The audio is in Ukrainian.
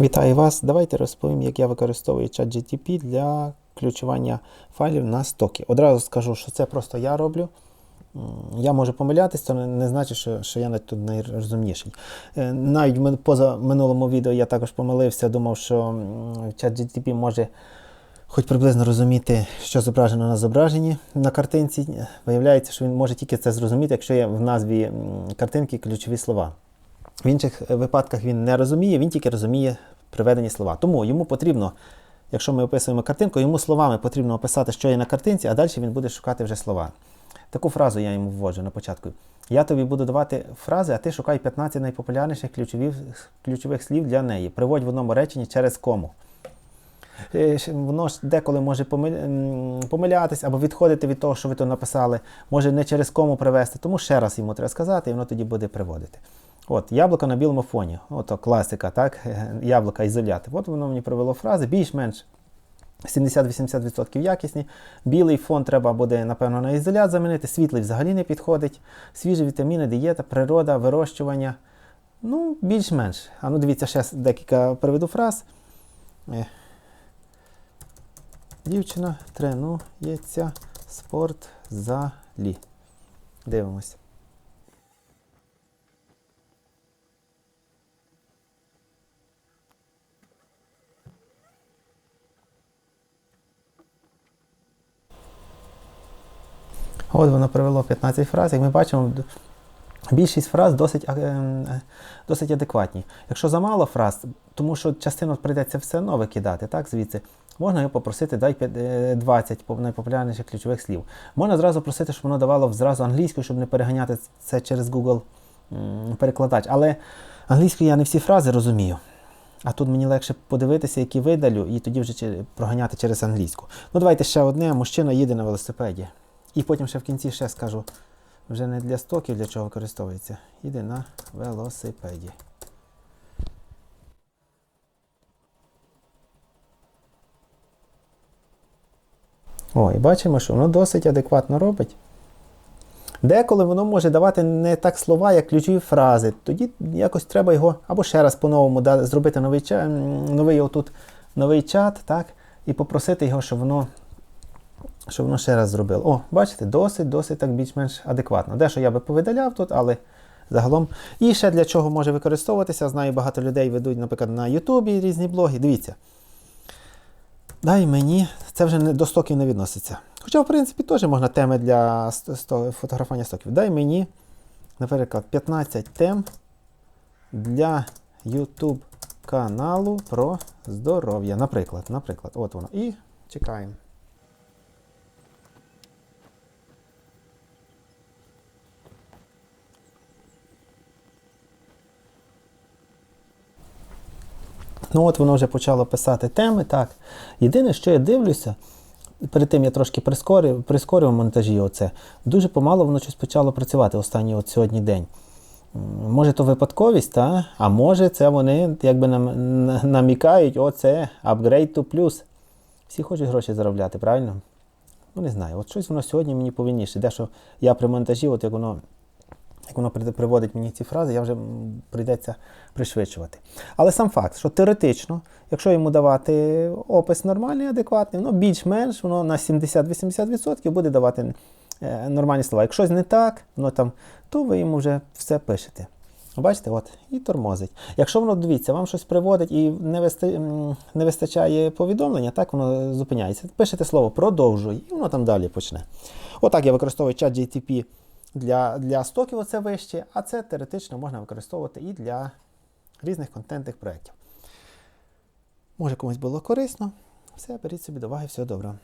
Вітаю вас! Давайте розповім, як я використовую ChatGTP для ключування файлів на стоки. Одразу скажу, що це просто я роблю. Я можу помилятися, це не- значить, що, що я тут найрозумніший. Е, Навіть поза минулому відео я також помилився, думав, що ChatGTP може хоч приблизно розуміти, що зображено на зображенні на картинці. Виявляється, що він може тільки це зрозуміти, якщо є в назві картинки ключові слова. В інших е, випадках він не розуміє, він тільки розуміє приведені слова. Тому йому потрібно, якщо ми описуємо картинку, йому словами потрібно описати, що є на картинці, а далі він буде шукати вже слова. Таку фразу я йому вводжу на початку. Я тобі буду давати фрази, а ти шукай 15 найпопулярніших ключових, ключових слів для неї. Приводь в одному реченні через кому. Е, Воно ж деколи може помилятись або відходити від того, що ви то написали, може не через кому привести, тому ще раз йому треба сказати, і воно тоді буде приводити. От, яблуко на білому фоні. Ото класика, так? Яблука ізолят. От воно мені привело фрази більш-менш 70-80% якісні. Білий фон треба буде, напевно, на ізолят замінити, світлий взагалі не підходить. Свіжі вітаміни, дієта, природа, вирощування. Ну, більш-менш. А ну дивіться, ще декілька приведу фраз. Дівчина тренується спорт залі. Дивимось. От воно привело 15 фраз. Як ми бачимо, більшість фраз досить, ем, е, досить адекватні. Якщо замало фраз, тому що частину прийдеться все одно викидати, так, звідси, можна його попросити, дай е, 20 найпопулярніших ключових слів. Можна зразу просити, щоб воно давало зразу англійською, щоб не переганяти це через Google перекладач. Але англійською я не всі фрази розумію. А тут мені легше подивитися, які видалю, і тоді вже проганяти через англійську. Ну, давайте ще одне. Мужчина їде на велосипеді. І потім ще в кінці ще скажу, вже не для стоків, для чого використовується. Їде на велосипеді. О, і бачимо, що воно досить адекватно робить. Деколи воно може давати не так слова, як ключові фрази. Тоді якось треба його або ще раз по-новому зробити новий, ча- новий, отут, новий чат, так, і попросити його, щоб воно, щоб воно ще раз зробило. О, бачите, досить, досить так більш-менш адекватно. Дещо я би повидаляв тут, але загалом. І ще для чого може використовуватися. Знаю, багато людей ведуть, наприклад, на Ютубі різні блоги. Дивіться. Дай мені, це вже не, до стоків не відноситься. Хоча, в принципі, теж можна теми для фотографування стоків. Дай мені, наприклад, 15 тем для YouTube каналу про здоров'я. Наприклад, наприклад, от воно. І чекаємо. Ну от воно вже почало писати теми. Так. Єдине, що я дивлюся, перед тим я трошки прискорив, прискорив монтажі. Оце. Дуже помало воно щось почало працювати останній от сьогодні день. Може, то випадковість, та? а може, це вони якби нам, намікають, о, це upgrade to plus. Всі хочуть гроші заробляти, правильно? Ну, не знаю. От щось воно сьогодні мені повільніше. Дещо я при монтажі, от як воно як воно приводить мені ці фрази, я вже прийдеться пришвидшувати. Але сам факт, що теоретично, якщо йому давати опис нормальний, адекватний, воно більш-менш воно на 70-80% буде давати е, нормальні слова. Якщо не так, воно там, то ви йому вже все пишете. Бачите, от, і тормозить. Якщо воно, дивіться, вам щось приводить і не, висти, не вистачає повідомлення, так воно зупиняється. Пишете слово продовжуй, і воно там далі почне. Отак я використовую чат GTP для, для стоків, оце вище, а це теоретично можна використовувати і для різних контентних проєктів. Може комусь було корисно. Все, беріть собі до уваги, всього доброго.